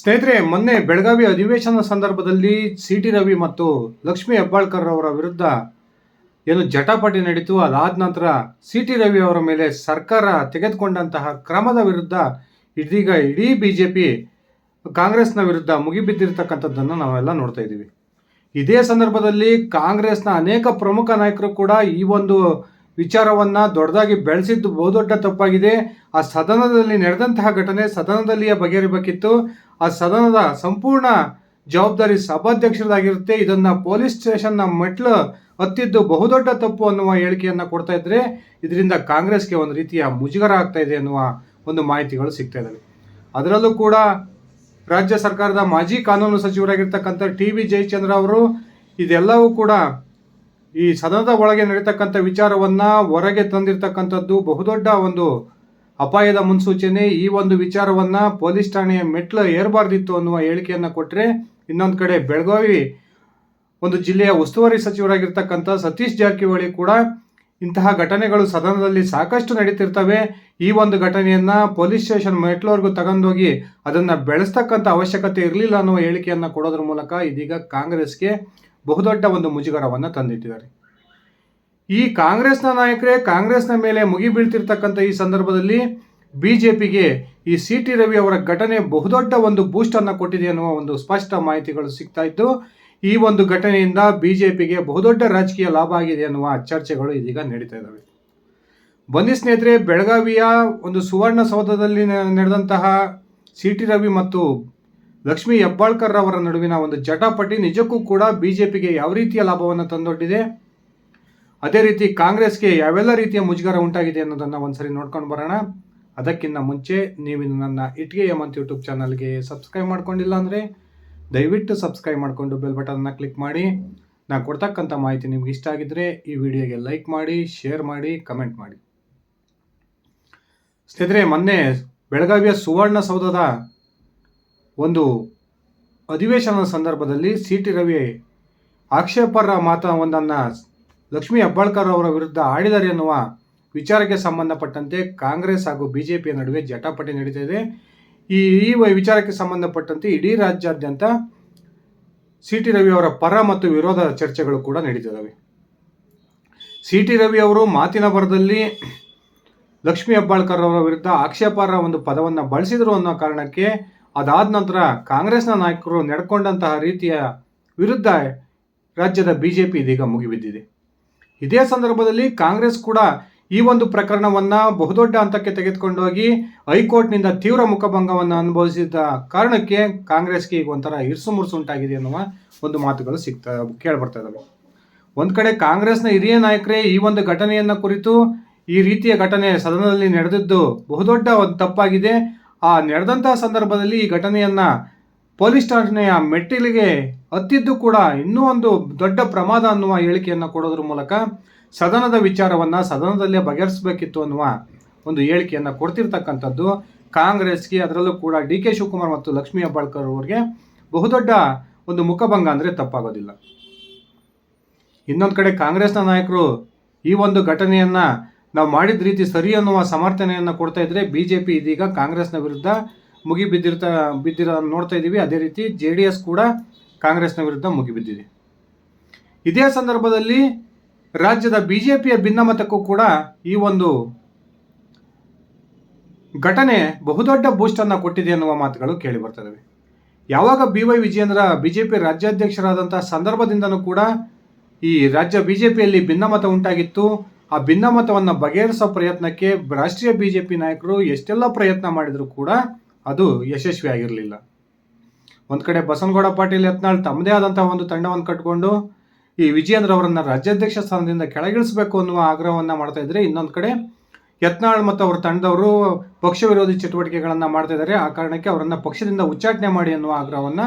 ಸ್ನೇಹಿತರೆ, ಮೊನ್ನೆ ಬೆಳಗಾವಿ ಅಧಿವೇಶನ ಸಂದರ್ಭದಲ್ಲಿ ಸಿ ಟಿ ರವಿ ಮತ್ತು ಲಕ್ಷ್ಮೀ ಹೆಬ್ಬಾಳ್ಕರ್ ಅವರ ವಿರುದ್ಧ ಏನು ಜಟಾಪಟಿ ನಡೀತು. ಅದಾದ ನಂತರ ಸಿ ಟಿ ರವಿ ಅವರ ಮೇಲೆ ಸರ್ಕಾರ ತೆಗೆದುಕೊಂಡಂತಹ ಕ್ರಮದ ವಿರುದ್ಧ ಇದೀಗ ಇಡೀ ಬಿ ಜೆ ಪಿ ಕಾಂಗ್ರೆಸ್ನ ವಿರುದ್ಧ ಮುಗಿಬಿದ್ದಿರ್ತಕ್ಕಂಥದ್ದನ್ನು ನಾವೆಲ್ಲ ನೋಡ್ತಾ ಇದ್ದೀವಿ. ಇದೇ ಸಂದರ್ಭದಲ್ಲಿ ಕಾಂಗ್ರೆಸ್ನ ಅನೇಕ ಪ್ರಮುಖ ನಾಯಕರು ಕೂಡ ಈ ಒಂದು ವಿಚಾರವನ್ನ ದೊಡ್ಡದಾಗಿ ಬೆಳೆಸಿದ್ದು ಬಹುದೊಡ್ಡ ತಪ್ಪಾಗಿದೆ. ಆ ಸದನದಲ್ಲಿ ನಡೆದಂತಹ ಘಟನೆ ಸದನದಲ್ಲಿಯೇ ಬಗೆಹರಿಬೇಕಿತ್ತು. ಆ ಸದನದ ಸಂಪೂರ್ಣ ಜವಾಬ್ದಾರಿ ಸಭಾಧ್ಯಕ್ಷರದಾಗಿರುತ್ತೆ. ಇದನ್ನ ಪೊಲೀಸ್ ಸ್ಟೇಷನ್ನ ಮೆಟ್ಲು ಹತ್ತಿದ್ದು ಬಹುದೊಡ್ಡ ತಪ್ಪು ಅನ್ನುವ ಹೇಳಿಕೆಯನ್ನ ಕೊಡ್ತಾ ಇದ್ರೆ ಇದರಿಂದ ಕಾಂಗ್ರೆಸ್ಗೆ ಒಂದು ರೀತಿಯ ಮುಜುಗರ ಆಗ್ತಾ ಇದೆ ಅನ್ನುವ ಒಂದು ಮಾಹಿತಿಗಳು ಸಿಗ್ತಾ ಇದ್ದಾವೆ ಅದರಲ್ಲೂ ಕೂಡ ರಾಜ್ಯ ಸರ್ಕಾರದ ಮಾಜಿ ಕಾನೂನು ಸಚಿವರಾಗಿರ್ತಕ್ಕಂಥ ಟಿ ವಿ ಜಯಚಂದ್ರ ಅವರು ಇದೆಲ್ಲವೂ ಕೂಡ ಈ ಸದನದ ಒಳಗೆ ನಡೀತಕ್ಕಂಥ ವಿಚಾರವನ್ನ ಹೊರಗೆ ತಂದಿರತಕ್ಕಂಥದ್ದು ಬಹುದೊಡ್ಡ ಒಂದು ಅಪಾಯದ ಮುನ್ಸೂಚನೆ, ಈ ಒಂದು ವಿಚಾರವನ್ನ ಪೊಲೀಸ್ ಠಾಣೆಯ ಮೆಟ್ಲು ಏರಬಾರ್ದಿತ್ತು ಅನ್ನುವ ಹೇಳಿಕೆಯನ್ನ ಕೊಟ್ಟರೆ ಇನ್ನೊಂದು ಕಡೆ ಬೆಳಗಾವಿ ಒಂದು ಜಿಲ್ಲೆಯ ಉಸ್ತುವಾರಿ ಸಚಿವರಾಗಿರ್ತಕ್ಕಂಥ ಸತೀಶ್ ಜಾರಕಿಹೊಳಿ ಕೂಡ ಇಂತಹ ಘಟನೆಗಳು ಸದನದಲ್ಲಿ ಸಾಕಷ್ಟು ನಡೀತಿರ್ತವೆ. ಈ ಒಂದು ಘಟನೆಯನ್ನ ಪೊಲೀಸ್ ಸ್ಟೇಷನ್ ಮೆಟ್ಲವರೆಗೂ ತಗೊಂಡೋಗಿ ಅದನ್ನ ಬೆಳೆಸ್ತಕ್ಕಂಥ ಅವಶ್ಯಕತೆ ಇರಲಿಲ್ಲ ಅನ್ನುವ ಹೇಳಿಕೆಯನ್ನು ಕೊಡೋದ್ರ ಮೂಲಕ ಇದೀಗ ಕಾಂಗ್ರೆಸ್ಗೆ ಬಹುದೊಡ್ಡ ಒಂದು ಮುಜುಗರವನ್ನ ತಂದಿಟ್ಟಿದ್ದಾರೆ. ಈ ಕಾಂಗ್ರೆಸ್ನ ನಾಯಕರೇ ಕಾಂಗ್ರೆಸ್ನ ಮೇಲೆ ಮುಗಿ ಬೀಳ್ತಿರ್ತಕ್ಕಂಥ ಈ ಸಂದರ್ಭದಲ್ಲಿ ಬಿ ಜೆ ಪಿಗೆ ಈ ಸಿ ಟಿ ರವಿ ಅವರ ಘಟನೆ ಬಹುದೊಡ್ಡ ಒಂದು ಬೂಸ್ಟ್ ಅನ್ನ ಕೊಟ್ಟಿದೆ ಅನ್ನುವ ಒಂದು ಸ್ಪಷ್ಟ ಮಾಹಿತಿಗಳು ಸಿಗ್ತಾ ಇದ್ದು, ಈ ಒಂದು ಘಟನೆಯಿಂದ ಬಿ ಜೆ ಪಿಗೆ ಬಹುದೊಡ್ಡ ರಾಜಕೀಯ ಲಾಭ ಆಗಿದೆ ಅನ್ನುವ ಚರ್ಚೆಗಳು ಇದೀಗ ನಡೀತಾ ಇದ್ದಾವೆ. ಬನ್ನಿ ಸ್ನೇಹಿತರೆ, ಬೆಳಗಾವಿಯ ಒಂದು ಸುವರ್ಣಸೌಧದಲ್ಲಿ ನಡೆದಂತಹ ಸಿ ಟಿ ರವಿ ಮತ್ತು ಲಕ್ಷ್ಮೀ ಹೆಬ್ಬಾಳ್ಕರ್ ಅವರ ನಡುವಿನ ಒಂದು ಜಟಾಪಟಿ ನಿಜಕ್ಕೂ ಕೂಡ ಬಿಜೆಪಿಗೆ ಯಾವ ರೀತಿಯ ಲಾಭವನ್ನು ತಂದೊಡ್ಡಿದೆ? ಅದೇ ರೀತಿ ಕಾಂಗ್ರೆಸ್ಗೆ ಯಾವೆಲ್ಲ ರೀತಿಯ ಮುಜುಗರ ಉಂಟಾಗಿದೆ ಅನ್ನೋದನ್ನು ಒಂದ್ಸರಿ ನೋಡ್ಕೊಂಡು ಬರೋಣ. ಅದಕ್ಕಿಂತ ಮುಂಚೆ ನೀವು ನನ್ನ ಇಟ್ಗೆ ಯಮಂತ್ ಯೂಟ್ಯೂಬ್ ಚಾನಲ್ಗೆ ಸಬ್ಸ್ಕ್ರೈಬ್ ಮಾಡ್ಕೊಂಡಿಲ್ಲ ಅಂದರೆ ದಯವಿಟ್ಟು ಸಬ್ಸ್ಕ್ರೈಬ್ ಮಾಡಿಕೊಂಡು ಬೆಲ್ ಬಟನ್ನ ಕ್ಲಿಕ್ ಮಾಡಿ. ನಾನು ಕೊಡ್ತಕ್ಕಂಥ ಮಾಹಿತಿ ನಿಮ್ಗೆ ಇಷ್ಟ ಆಗಿದ್ರೆ ಈ ವಿಡಿಯೋಗೆ ಲೈಕ್ ಮಾಡಿ, ಶೇರ್ ಮಾಡಿ, ಕಮೆಂಟ್ ಮಾಡಿ. ಸ್ನೇಹಿತರೆ, ಮೊನ್ನೆ ಬೆಳಗಾವಿಯ ಸುವರ್ಣಸೌಧದ ಒಂದು ಅಧಿವೇಶನದ ಸಂದರ್ಭದಲ್ಲಿ ಸಿ ಟಿ ರವಿ ಆಕ್ಷೇಪರ ಮಾತ ಒಂದನ್ನು ಲಕ್ಷ್ಮೀ ಹೆಬ್ಬಾಳ್ಕರ್ ಅವರ ವಿರುದ್ಧ ಆಡಿದ್ದಾರೆ ಎನ್ನುವ ವಿಚಾರಕ್ಕೆ ಸಂಬಂಧಪಟ್ಟಂತೆ ಕಾಂಗ್ರೆಸ್ ಹಾಗೂ ಬಿಜೆಪಿಯ ನಡುವೆ ಜಟಾಪಟಿ ನಡೀತಾ ಇದೆ. ಈ ಈ ವಿಚಾರಕ್ಕೆ ಸಂಬಂಧಪಟ್ಟಂತೆ ಇಡೀ ರಾಜ್ಯಾದ್ಯಂತ ಸಿ ಟಿ ರವಿ ಅವರ ಪರ ಮತ್ತು ವಿರೋಧ ಚರ್ಚೆಗಳು ಕೂಡ ನಡೀತಿದ್ದಾವೆ. ಸಿ ಟಿ ರವಿ ಅವರು ಮಾತಿನ ಬರದಲ್ಲಿ ಲಕ್ಷ್ಮೀ ಹೆಬ್ಬಾಳ್ಕರ್ ಅವರ ವಿರುದ್ಧ ಆಕ್ಷೇಪಾರ ಒಂದು ಪದವನ್ನು ಬಳಸಿದರು ಅನ್ನೋ ಕಾರಣಕ್ಕೆ ಅದಾದ ನಂತರ ಕಾಂಗ್ರೆಸ್ನ ನಾಯಕರು ನಡ್ಕೊಂಡಂತಹ ರೀತಿಯ ವಿರುದ್ಧ ರಾಜ್ಯದ ಬಿಜೆಪಿ ಇದೀಗ ಮುಗಿಬಿದ್ದಿದೆ. ಇದೇ ಸಂದರ್ಭದಲ್ಲಿ ಕಾಂಗ್ರೆಸ್ ಕೂಡ ಈ ಒಂದು ಪ್ರಕರಣವನ್ನ ಬಹುದೊಡ್ಡ ಹಂತಕ್ಕೆ ತೆಗೆದುಕೊಂಡೋಗಿ ಹೈಕೋರ್ಟ್ನಿಂದ ತೀವ್ರ ಮುಖಭಂಗವನ್ನು ಅನುಭವಿಸಿದ ಕಾರಣಕ್ಕೆ ಕಾಂಗ್ರೆಸ್ಗೆ ಈಗ ಒಂಥರ ಇರ್ಸು ಮುರ್ಸು ಉಂಟಾಗಿದೆ ಅನ್ನುವ ಒಂದು ಮಾತುಗಳು ಸಿಗ್ತಾ, ಕೇಳ್ಬರ್ತಾ ಇದ್ದಾವೆ ಒಂದು ಕಡೆ ಕಾಂಗ್ರೆಸ್ನ ಹಿರಿಯ ನಾಯಕರೇ ಈ ಒಂದು ಘಟನೆಯನ್ನ ಕುರಿತು ಈ ರೀತಿಯ ಘಟನೆ ಸದನದಲ್ಲಿ ನಡೆದಿದ್ದು ಬಹುದೊಡ್ಡ ಒಂದು ತಪ್ಪಾಗಿದೆ. ಆ ನಡೆದಂತಹ ಸಂದರ್ಭದಲ್ಲಿ ಈ ಘಟನೆಯನ್ನ ಪೊಲೀಸ್ ಠಾಣೆಯ ಮೆಟ್ಟಿಲಿಗೆ ಹತ್ತಿದ್ದು ಕೂಡ ಇನ್ನೂ ಒಂದು ದೊಡ್ಡ ಪ್ರಮಾದ ಅನ್ನುವ ಹೇಳಿಕೆಯನ್ನು ಕೊಡೋದ್ರ ಮೂಲಕ ಸದನದ ವಿಚಾರವನ್ನು ಸದನದಲ್ಲೇ ಬಗೆಹರಿಸಬೇಕಿತ್ತು ಅನ್ನುವ ಒಂದು ಹೇಳಿಕೆಯನ್ನು ಕೊಡ್ತಿರ್ತಕ್ಕಂಥದ್ದು. ಕಾಂಗ್ರೆಸ್ಗೆ ಅದರಲ್ಲೂ ಕೂಡ ಡಿ ಕೆ ಶಿವಕುಮಾರ್ ಮತ್ತು ಲಕ್ಷ್ಮೀ ಹೆಬ್ಬಾಳ್ಕರ್ ಅವರಿಗೆ ಬಹುದೊಡ್ಡ ಒಂದು ಮುಖಭಂಗ ಅಂದರೆ ತಪ್ಪಾಗೋದಿಲ್ಲ. ಇನ್ನೊಂದು ಕಡೆ ಕಾಂಗ್ರೆಸ್ನ ನಾಯಕರು ಈ ಒಂದು ಘಟನೆಯನ್ನು ನಾವು ಮಾಡಿದ ರೀತಿ ಸರಿ ಅನ್ನುವ ಸಮರ್ಥನೆಯನ್ನು ಕೊಡ್ತಾ ಇದ್ರೆ ಬಿಜೆಪಿ ಇದೀಗ ಕಾಂಗ್ರೆಸ್ನ ವಿರುದ್ಧ ಮುಗಿ ಬಿದ್ದಿರ್ತಾ, ಬಿದ್ದಿರೋ ನೋಡ್ತಾ ಇದ್ದೀವಿ ಅದೇ ರೀತಿ ಜೆ ಡಿ ಎಸ್ ಕೂಡ ಕಾಂಗ್ರೆಸ್ನ ವಿರುದ್ಧ ಮುಗಿಬಿದ್ದಿದೆ ಇದೇ ಸಂದರ್ಭದಲ್ಲಿ ರಾಜ್ಯದ ಬಿ ಜೆ ಪಿಯ ಭಿನ್ನಮತಕ್ಕೂ ಕೂಡ ಈ ಒಂದು ಘಟನೆ ಬಹುದೊಡ್ಡ ಬೂಸ್ಟನ್ನು ಕೊಟ್ಟಿದೆ ಎನ್ನುವ ಮಾತುಗಳು ಕೇಳಿ ಬರ್ತವೆ ಯಾವಾಗ ಬಿ ವೈ ವಿಜಯೇಂದ್ರ ಪಿ ರಾಜ್ಯಾಧ್ಯಕ್ಷರಾದಂಥ ಸಂದರ್ಭದಿಂದನೂ ಕೂಡ ಈ ರಾಜ್ಯ ಬಿ ಜೆ ಪಿಯಲ್ಲಿ ಭಿನ್ನಮತ ಉಂಟಾಗಿತ್ತು. ಆ ಭಿನ್ನಮತವನ್ನು ಬಗೆಹರಿಸೋ ಪ್ರಯತ್ನಕ್ಕೆ ರಾಷ್ಟ್ರೀಯ ಬಿಜೆಪಿ ನಾಯಕರು ಎಷ್ಟೆಲ್ಲ ಪ್ರಯತ್ನ ಮಾಡಿದರೂ ಕೂಡ ಅದು ಯಶಸ್ವಿಯಾಗಿರಲಿಲ್ಲ. ಒಂದು ಕಡೆ ಬಸನಗೌಡ ಪಾಟೀಲ್ ಯತ್ನಾಳ್ ತಮ್ಮದೇ ಆದಂಥ ಒಂದು ತಂಡವನ್ನು ಕಟ್ಕೊಂಡು ಈ ವಿಜಯೇಂದ್ರ ಅವರನ್ನು ರಾಜ್ಯಾಧ್ಯಕ್ಷ ಸ್ಥಾನದಿಂದ ಕೆಳಗಿಳಿಸಬೇಕು ಅನ್ನುವ ಆಗ್ರಹವನ್ನ ಮಾಡ್ತಾ ಇದ್ರೆ ಇನ್ನೊಂದು ಕಡೆ ಯತ್ನಾಳ್ ಮತ್ತು ಅವರ ತಂಡದವರು ಪಕ್ಷ ವಿರೋಧಿ ಚಟುವಟಿಕೆಗಳನ್ನ ಮಾಡ್ತಾ ಇದ್ದಾರೆ ಆ ಕಾರಣಕ್ಕೆ ಅವರನ್ನು ಪಕ್ಷದಿಂದ ಉಚ್ಚಾಟನೆ ಮಾಡಿ ಅನ್ನುವ ಆಗ್ರಹವನ್ನ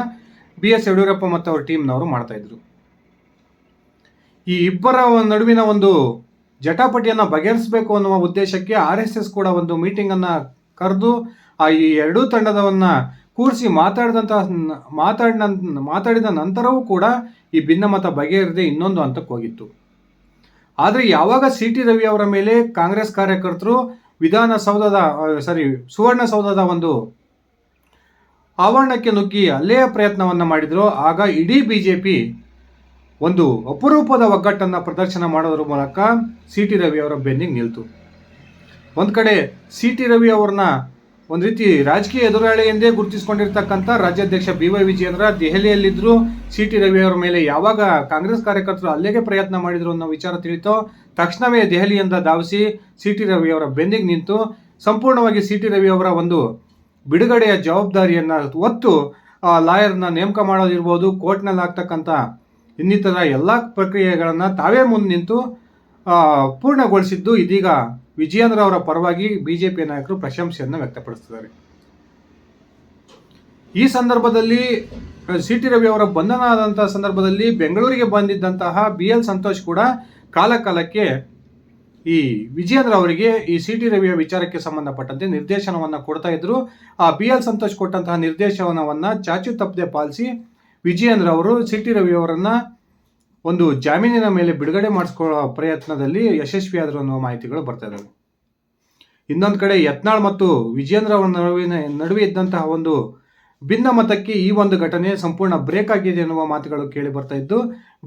ಬಿ ಎಸ್ ಯಡಿಯೂರಪ್ಪ ಮತ್ತು ಅವರ ಟೀಮ್ನವರು ಮಾಡ್ತಾ ಇದ್ರು. ಈ ಇಬ್ಬರ ನಡುವಿನ ಒಂದು ಜಟಾಪಟಿಯನ್ನ ಬಗೆಹರಿಸಬೇಕು ಅನ್ನುವ ಉದ್ದೇಶಕ್ಕೆ ಆರ್ ಎಸ್ ಎಸ್ ಕೂಡ ಒಂದು ಮೀಟಿಂಗ್ ಅನ್ನ ಕರೆದು ಆ ಈ ಎರಡೂ ತಂಡದವನ್ನ ಕೂರಿಸಿ ಮಾತಾಡಿದಂತ ಮಾತಾಡಿದ ಮಾತಾಡಿದ ನಂತರವೂ ಕೂಡ ಈ ಭಿನ್ನಮತ ಬಗೆಹರಿದೆ ಇನ್ನೊಂದು ಹಂತಕ್ಕೆ ಹೋಗಿತ್ತು. ಆದರೆ ಯಾವಾಗ ಸಿ ಟಿ ರವಿ ಅವರ ಮೇಲೆ ಕಾಂಗ್ರೆಸ್ ಕಾರ್ಯಕರ್ತರು ವಿಧಾನಸೌಧದ ಸಾರಿ ಸುವರ್ಣಸೌಧದ ಒಂದು ಆವರಣಕ್ಕೆ ನುಗ್ಗಿ ಅಲ್ಲೇ ಪ್ರಯತ್ನವನ್ನು ಮಾಡಿದ್ರು. ಆಗ ಇಡೀ ಬಿಜೆಪಿ ಒಂದು ಅಪರೂಪದ ಒಗ್ಗಟ್ಟನ್ನು ಪ್ರದರ್ಶನ ಮಾಡೋದ್ರ ಮೂಲಕ ಸಿ ಟಿ ರವಿ ಅವರ ಬೆನ್ನಿಗೆ ನಿಲ್ತು. ಒಂದು ಕಡೆ ಸಿ ಟಿ ರವಿ ಅವ್ರನ್ನ ಒಂದು ರೀತಿ ರಾಜಕೀಯ ಎದುರಾಳಿ ಎಂದೇ ಗುರುತಿಸಿಕೊಂಡಿರ್ತಕ್ಕಂಥ ರಾಜ್ಯಾಧ್ಯಕ್ಷ ಬಿ ವೈ ವಿಜಯೇಂದ್ರ ದೆಹಲಿಯಲ್ಲಿದ್ದರು ಸಿ ಟಿ ರವಿ ಅವರ ಮೇಲೆ ಯಾವಾಗ ಕಾಂಗ್ರೆಸ್ ಕಾರ್ಯಕರ್ತರು ಅಲ್ಲಿಗೆ ಪ್ರಯತ್ನ ಮಾಡಿದ್ರು ಅನ್ನೋ ವಿಚಾರ ತಿಳಿತು ತಕ್ಷಣವೇ ದೆಹಲಿಯಿಂದ ಧಾವಿಸಿ ಸಿ ಟಿ ರವಿ ಅವರ ಬೆನ್ನಿಗೆ ನಿಂತು ಸಂಪೂರ್ಣವಾಗಿ ಸಿ ಟಿ ರವಿ ಅವರ ಒಂದು ಬಿಡುಗಡೆಯ ಜವಾಬ್ದಾರಿಯನ್ನು ಒತ್ತು ಲಾಯರ್ನ ನೇಮಕ ಮಾಡೋದಿರ್ಬೋದು, ಕೋರ್ಟ್ನಲ್ಲಿ ಆಗ್ತಕ್ಕಂಥ ಇನ್ನಿತರ ಎಲ್ಲ ಪ್ರಕ್ರಿಯೆಗಳನ್ನು ತಾವೇ ಮುಂದೆ ನಿಂತು ಪೂರ್ಣಗೊಳಿಸಿದ್ದು ಇದೀಗ ವಿಜಯೇಂದ್ರ ಅವರ ಪರವಾಗಿ ಬಿಜೆಪಿ ನಾಯಕರು ಪ್ರಶಂಸೆಯನ್ನು ವ್ಯಕ್ತಪಡಿಸಿದ್ದಾರೆ ಈ ಸಂದರ್ಭದಲ್ಲಿ ಸಿ ಟಿ ರವಿ ಅವರ ಬಂಧನ ಆದಂತಹ ಸಂದರ್ಭದಲ್ಲಿ ಬೆಂಗಳೂರಿಗೆ ಬಂದಿದ್ದಂತಹ ಬಿ ಎಲ್ ಸಂತೋಷ್ ಕೂಡ ಕಾಲ ಕಾಲಕ್ಕೆ ಈ ವಿಜಯೇಂದ್ರ ಅವರಿಗೆ ಈ ಸಿ ಟಿ ರವಿಯ ವಿಚಾರಕ್ಕೆ ಸಂಬಂಧಪಟ್ಟಂತೆ ನಿರ್ದೇಶನವನ್ನು ಕೊಡ್ತಾ ಇದ್ರು. ಆ ಬಿ ಎಲ್ ಸಂತೋಷ್ ಕೊಟ್ಟಂತಹ ನಿರ್ದೇಶನವನ್ನು ಚಾಚು ತಪ್ಪದೆ ಪಾಲಿಸಿ ವಿಜಯೇಂದ್ರ ಅವರು ಸಿ ಟಿ ರವಿ ಅವರನ್ನ ಒಂದು ಜಾಮೀನಿನ ಮೇಲೆ ಬಿಡುಗಡೆ ಮಾಡಿಸ್ಕೊಳ್ಳೋ ಪ್ರಯತ್ನದಲ್ಲಿ ಯಶಸ್ವಿಯಾದರು ಅನ್ನೋ ಮಾಹಿತಿಗಳು ಬರ್ತಾ ಇದ್ದಾವೆ ಇನ್ನೊಂದು ಕಡೆ ಯತ್ನಾಳ್ ಮತ್ತು ವಿಜೇಂದ್ರ ಅವರ ನಡುವಿನ ನಡುವೆ ಇದ್ದಂತಹ ಒಂದು ಭಿನ್ನ ಮತಕ್ಕೆ ಈ ಒಂದು ಘಟನೆ ಸಂಪೂರ್ಣ ಬ್ರೇಕ್ ಆಗಿದೆ ಎನ್ನುವ ಮಾತುಗಳು ಕೇಳಿ ಬರ್ತಾ ಇದ್ದು,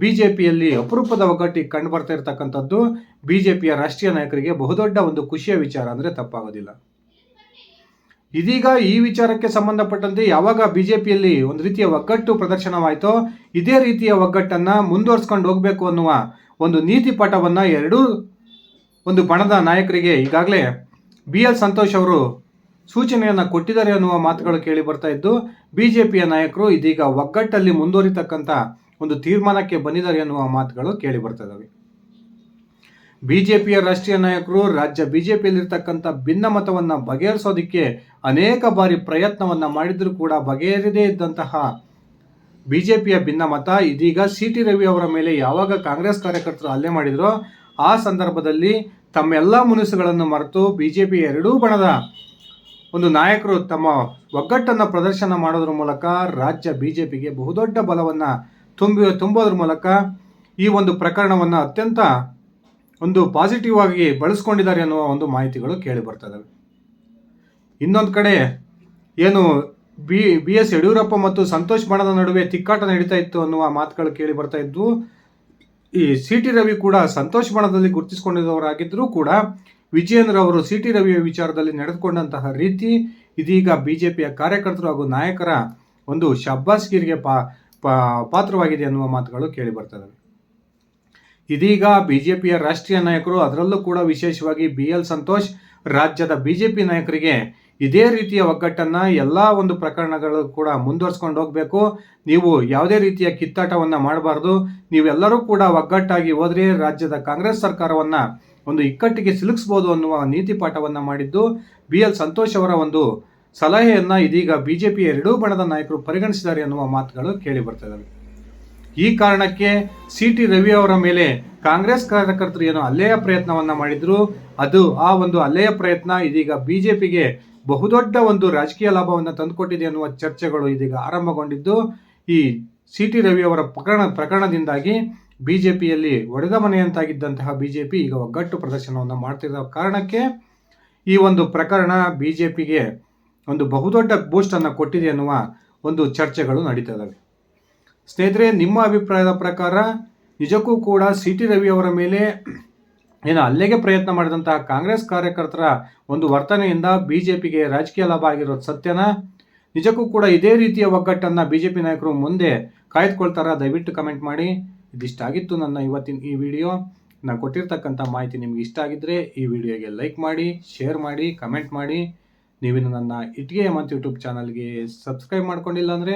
ಬಿಜೆಪಿಯಲ್ಲಿ ಅಪರೂಪದ ಒಗ್ಗಟ್ಟಿ ಕಂಡು ಬರ್ತಾ ಇರತಕ್ಕಂಥದ್ದು ಬಿಜೆಪಿಯ ರಾಷ್ಟ್ರೀಯ ನಾಯಕರಿಗೆ ಬಹುದೊಡ್ಡ ಒಂದು ಖುಷಿಯ ವಿಚಾರ ಅಂದರೆ ತಪ್ಪಾಗೋದಿಲ್ಲ. ಇದೀಗ ಈ ವಿಚಾರಕ್ಕೆ ಸಂಬಂಧಪಟ್ಟಂತೆ ಯಾವಾಗ ಬಿಜೆಪಿಯಲ್ಲಿ ಒಂದು ರೀತಿಯ ಒಗ್ಗಟ್ಟು ಪ್ರದರ್ಶನವಾಯಿತೋ, ಇದೇ ರೀತಿಯ ಒಗ್ಗಟ್ಟನ್ನು ಮುಂದುವರ್ಸ್ಕೊಂಡು ಹೋಗಬೇಕು ಅನ್ನುವ ಒಂದು ನೀತಿ ಪಾಠವನ್ನು ಎರಡೂ ಒಂದು ಬಣದ ನಾಯಕರಿಗೆ ಈಗಾಗಲೇ ಬಿ ಎಲ್ ಸಂತೋಷ್ ಅವರು ಸೂಚನೆಯನ್ನು ಕೊಟ್ಟಿದ್ದಾರೆ ಅನ್ನುವ ಮಾತುಗಳು ಕೇಳಿ ಬರ್ತಾ ಇದ್ದು, ಬಿಜೆಪಿಯ ನಾಯಕರು ಇದೀಗ ಒಗ್ಗಟ್ಟಲ್ಲಿ ಮುಂದುವರಿತಕ್ಕಂಥ ಒಂದು ತೀರ್ಮಾನಕ್ಕೆ ಬಂದಿದ್ದಾರೆ ಅನ್ನುವ ಮಾತುಗಳು ಕೇಳಿ ಬರ್ತಾ ಇದ್ದಾವೆ ಬಿಜೆಪಿಯ ರಾಷ್ಟ್ರೀಯ ನಾಯಕರು ರಾಜ್ಯ ಬಿಜೆಪಿಯಲ್ಲಿರ್ತಕ್ಕಂಥ ಭಿನ್ನಮತವನ್ನು ಬಗೆಹರಿಸೋದಕ್ಕೆ ಅನೇಕ ಬಾರಿ ಪ್ರಯತ್ನವನ್ನು ಮಾಡಿದರೂ ಕೂಡ ಬಗೆಹರಿದೇ ಇದ್ದಂತಹ ಬಿಜೆಪಿಯ ಭಿನ್ನಮತ ಇದೀಗ ಸಿ ಟಿ ರವಿ ಅವರ ಮೇಲೆ ಯಾವಾಗ ಕಾಂಗ್ರೆಸ್ ಕಾರ್ಯಕರ್ತರು ಹಲ್ಲೆ ಮಾಡಿದ್ರೋ ಆ ಸಂದರ್ಭದಲ್ಲಿ ತಮ್ಮೆಲ್ಲ ಮುನಿಸುಗಳನ್ನು ಮರೆತು ಬಿಜೆಪಿ ಎರಡೂ ಬಣದ ಒಂದು ನಾಯಕರು ತಮ್ಮ ಒಗ್ಗಟ್ಟನ್ನು ಪ್ರದರ್ಶನ ಮಾಡೋದ್ರ ಮೂಲಕ ರಾಜ್ಯ ಬಿಜೆಪಿಗೆ ಬಹುದೊಡ್ಡ ಬಲವನ್ನು ತುಂಬಿ, ತುಂಬೋದ್ರ ಮೂಲಕ ಈ ಒಂದು ಪ್ರಕರಣವನ್ನು ಅತ್ಯಂತ ಒಂದು ಪಾಸಿಟಿವ್ ಆಗಿ ಬಳಸ್ಕೊಂಡಿದ್ದಾರೆ ಅನ್ನುವ ಒಂದು ಮಾಹಿತಿಗಳು ಕೇಳಿ ಬರ್ತಾ ಇನ್ನೊಂದು ಕಡೆ ಏನು ಬಿ ಬಿ ಎಸ್ ಯಡಿಯೂರಪ್ಪ ಮತ್ತು ಸಂತೋಷ್ ಬಣದ ನಡುವೆ ತಿಕ್ಕಾಟ ನಡೀತಾ ಇತ್ತು ಅನ್ನುವ ಮಾತುಗಳು ಕೇಳಿ ಬರ್ತಾ ಇದ್ವು ಈ ಸಿ ಟಿ ರವಿ ಕೂಡ ಸಂತೋಷ್ ಬಣದಲ್ಲಿ ಗುರುತಿಸಿಕೊಂಡಿದ್ದವರಾಗಿದ್ದರೂ ಕೂಡ ವಿಜಯೇಂದ್ರ ಅವರು ಸಿ ಟಿ ರವಿಯ ವಿಚಾರದಲ್ಲಿ ನಡೆದುಕೊಂಡಂತಹ ರೀತಿ ಇದೀಗ ಬಿಜೆಪಿಯ ಕಾರ್ಯಕರ್ತರು ಹಾಗೂ ನಾಯಕರ ಒಂದು ಶಬ್ಬಾಸ್ಗಿರಿಗೆ ಪಾ- ಪಾತ್ರವಾಗಿದೆ ಅನ್ನುವ ಮಾತುಗಳು ಕೇಳಿ ಬರ್ತವೆ ಇದೀಗ ಬಿಜೆಪಿಯ ರಾಷ್ಟ್ರೀಯ ನಾಯಕರು, ಅದರಲ್ಲೂ ಕೂಡ ವಿಶೇಷವಾಗಿ ಬಿ ಎಲ್ ಸಂತೋಷ್, ರಾಜ್ಯದ ಬಿಜೆಪಿ ನಾಯಕರಿಗೆ ಇದೇ ರೀತಿಯ ಒಗ್ಗಟ್ಟನ್ನು ಎಲ್ಲ ಒಂದು ಪ್ರಕರಣಗಳು ಕೂಡ ಮುಂದುವರ್ಸ್ಕೊಂಡು ಹೋಗಬೇಕು. ನೀವು ಯಾವುದೇ ರೀತಿಯ ಕಿತ್ತಾಟವನ್ನು ಮಾಡಬಾರ್ದು. ನೀವೆಲ್ಲರೂ ಕೂಡ ಒಗ್ಗಟ್ಟಾಗಿ ಹೋದರೆ ರಾಜ್ಯದ ಕಾಂಗ್ರೆಸ್ ಸರ್ಕಾರವನ್ನು ಒಂದು ಇಕ್ಕಟ್ಟಿಗೆ ಸಿಲುಕಿಸ್ಬೋದು ಅನ್ನುವ ನೀತಿ ಪಾಠವನ್ನು ಮಾಡಿದ್ದು ಬಿ ಎಲ್ ಸಂತೋಷ್ ಅವರ ಒಂದು ಸಲಹೆಯನ್ನು ಇದೀಗ ಬಿಜೆಪಿ ಎರಡೂ ಬಣದ ನಾಯಕರು ಪರಿಗಣಿಸಿದ್ದಾರೆ ಅನ್ನುವ ಮಾತುಗಳು ಕೇಳಿ ಬರ್ತಿದ್ದಾವೆ ಈ ಕಾರಣಕ್ಕೆ ಸಿ ಟಿ ರವಿ ಅವರ ಮೇಲೆ ಕಾಂಗ್ರೆಸ್ ಕಾರ್ಯಕರ್ತರು ಏನು ಅಲ್ಲೆಯ ಪ್ರಯತ್ನವನ್ನ ಮಾಡಿದ್ರು. ಅದು ಆ ಒಂದು ಅಲ್ಲೆಯ ಪ್ರಯತ್ನ. ಇದೀಗ ಬಿಜೆಪಿಗೆ ಬಹುದೊಡ್ಡ ಒಂದು ರಾಜಕೀಯ ಲಾಭವನ್ನು ತಂದುಕೊಟ್ಟಿದೆ ಅನ್ನುವ ಚರ್ಚೆಗಳು ಇದೀಗ ಆರಂಭಗೊಂಡಿದ್ದು. ಈ ಸಿ ಟಿ ರವಿ ಅವರ ಪ್ರಕರಣ ಪ್ರಕರಣದಿಂದಾಗಿ ಬಿಜೆಪಿಯಲ್ಲಿ ಒಡೆದ ಮನೆಯಂತಾಗಿದ್ದಂತಹ ಬಿಜೆಪಿ ಈಗ ಒಗ್ಗಟ್ಟು ಪ್ರದರ್ಶನವನ್ನು ಮಾಡ್ತಿರೋ ಕಾರಣಕ್ಕೆ ಈ ಒಂದು ಪ್ರಕರಣ ಬಿಜೆಪಿಗೆ ಒಂದು ಬಹುದೊಡ್ಡ ಬೂಸ್ಟನ್ನು ಕೊಟ್ಟಿದೆ ಅನ್ನುವ ಒಂದು ಚರ್ಚೆಗಳು ನಡೀತಾ ಇದ್ದಾವೆ ಸ್ನೇಹಿತರೆ, ನಿಮ್ಮ ಅಭಿಪ್ರಾಯದ ಪ್ರಕಾರ ನಿಜಕ್ಕೂ ಕೂಡ ಸಿ ಟಿ ರವಿ ಅವರ ಮೇಲೆ ಏನು ಅಲ್ಲೆಗೆ ಪ್ರಯತ್ನ ಮಾಡಿದಂತಹ ಕಾಂಗ್ರೆಸ್ ಕಾರ್ಯಕರ್ತರ ಒಂದು ವರ್ತನೆಯಿಂದ ಬಿ ಜೆ ಪಿಗೆ ರಾಜಕೀಯ ಲಾಭ ಆಗಿರೋದು ಸತ್ಯನ ನಿಜಕ್ಕೂ ಕೂಡ ಇದೇ ರೀತಿಯ ಒಗ್ಗಟ್ಟನ್ನು ಬಿ ಜೆ ಪಿ ನಾಯಕರು ಮುಂದೆ ಕಾಯ್ದುಕೊಳ್ತಾರ, ದಯವಿಟ್ಟು ಕಮೆಂಟ್ ಮಾಡಿ. ಇದಿಷ್ಟಾಗಿತ್ತು ನನ್ನ ಇವತ್ತಿನ ಈ ವಿಡಿಯೋ. ನಾನು ಕೊಟ್ಟಿರ್ತಕ್ಕಂಥ ಮಾಹಿತಿ ನಿಮ್ಗೆ ಇಷ್ಟ ಆಗಿದ್ದರೆ ಈ ವಿಡಿಯೋಗೆ ಲೈಕ್ ಮಾಡಿ, ಶೇರ್ ಮಾಡಿ, ಕಮೆಂಟ್ ಮಾಡಿ. ನೀವಿನ್ನು ನನ್ನ ಇಟ್ಗೆ ಮತ್ತು ಯೂಟ್ಯೂಬ್ ಚಾನಲ್ಗೆ ಸಬ್ಸ್ಕ್ರೈಬ್ ಮಾಡ್ಕೊಂಡಿಲ್ಲ ಅಂದರೆ